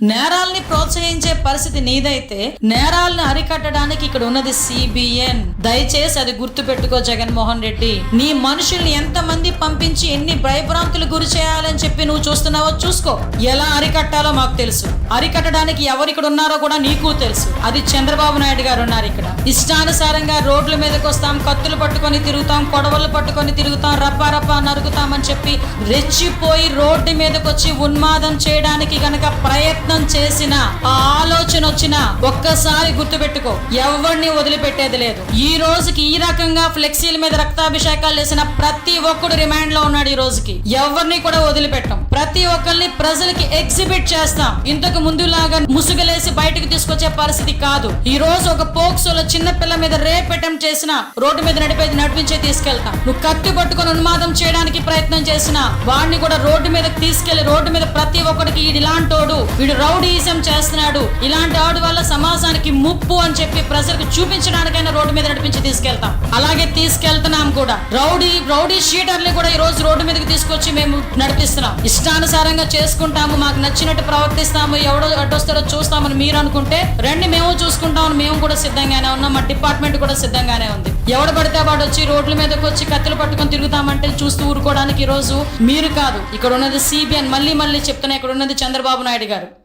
నేరాల్ని ప్రోత్సహించే పరిస్థితి నీదైతే నేరాలను అరికట్టడానికి ఇక్కడ ఉన్నది సిబిఎన్ దయచేసి అది గుర్తు పెట్టుకో జగన్మోహన్ రెడ్డి. నీ మనుషుల్ని ఎంత మంది పంపించి ఎన్ని భయభ్రాంతులు గురి చేయాలని చెప్పి నువ్వు చూస్తున్నావో చూసుకో. ఎలా అరికట్టాలో మాకు తెలుసు. అరికట్టడానికి ఎవరు ఇక్కడ ఉన్నారో కూడా నీకు తెలుసు. అది చంద్రబాబు నాయుడు గారు ఉన్నారు ఇక్కడ. ఇష్టానుసారంగా రోడ్ల మీదకి వస్తాం కత్తులు పట్టుకొని తిరుగుతాం కొడవలు పట్టుకొని తిరుగుతాం రప్పా రప్పా నరుగుతామని చెప్పి రెచ్చిపోయి రోడ్డు మీదకి వచ్చి ఉన్మాదం చేయడానికి గనక ప్రయత్నం చేసిన ఆ ఆలోచన వచ్చినా ఒక్కసారి గుర్తుపెట్టుకో ఎవరిని వదిలిపెట్టేది లేదు. ఈ రోజుకి ఈ రకంగా ఫ్లెక్సీల మీద రక్తాభిషేకాలు చేసిన ప్రతి ఒక్కడు రిమాండ్లో ఉన్నాడు ఈ రోజుకి. ఎవరిని కూడా వదిలిపెట్టం. ప్రతి ఒక్కరిని ప్రజలకి ఎగ్జిబిట్ చేస్తాం. ఇంతకు ముందులాగా ముసుగులేసి బయటకు తీసుకొచ్చే పరిస్థితి కాదు. ఈ రోజు ఒక పోక్సోలో చిన్న పిల్ల మీద రేప్ అటెంప్ట్ చేసిన రోడ్డు మీద నడిపేది నడిపించే తీసుకెళ్తాం. నువ్వు కత్తి పట్టుకుని ఉన్మాదం చేయడానికి ప్రయత్నం చేసిన వాడిని కూడా రోడ్డు మీద తీసుకెళ్ళి రోడ్డు మీద ప్రతి ఒక్కడికి ఇలాంటోడు. వీడు రౌడీజం చేస్తున్నాడు. ఇలాంటి వాడు వల్ల సమాజానికి ముప్పు అని చెప్పి ప్రజలకు చూపించడానికైనా రోడ్డు మీద నడిపించి తీసుకెళ్తాం. అలాగే తీసుకెళ్తున్నాం కూడా. రౌడీ రౌడీ షీటర్ని కూడా ఈ రోజు రోడ్డు మీదకి తీసుకొచ్చి మేము నడిపిస్తున్నాం. ఇష్టానుసారంగా చేసుకుంటాము మాకు నచ్చినట్టు ప్రవర్తిస్తాము ఎవడో అడ్డొస్తాడో చూస్తామని మీరు అనుకుంటే రండి మేము చూసుకుంటామని మేము కూడా సిద్ధంగానే ఉన్నాం. మా డిపార్ట్మెంట్ కూడా సిద్ధంగానే ఉంది. ఎవడు పడితే వాడు వచ్చి రోడ్ల మీదకి వచ్చి కత్తులు పట్టుకొని తిరుగుతామంటే చూస్తూ ఊరుకోవడానికి ఈ రోజు మీరు కాదు. ఇక్కడ ఉన్నది సిబిఎన్ మళ్ళీ మళ్ళీ చెప్తున్నా ఇక్కడ ఉన్నది చంద్రబాబు నాయుడు గారు.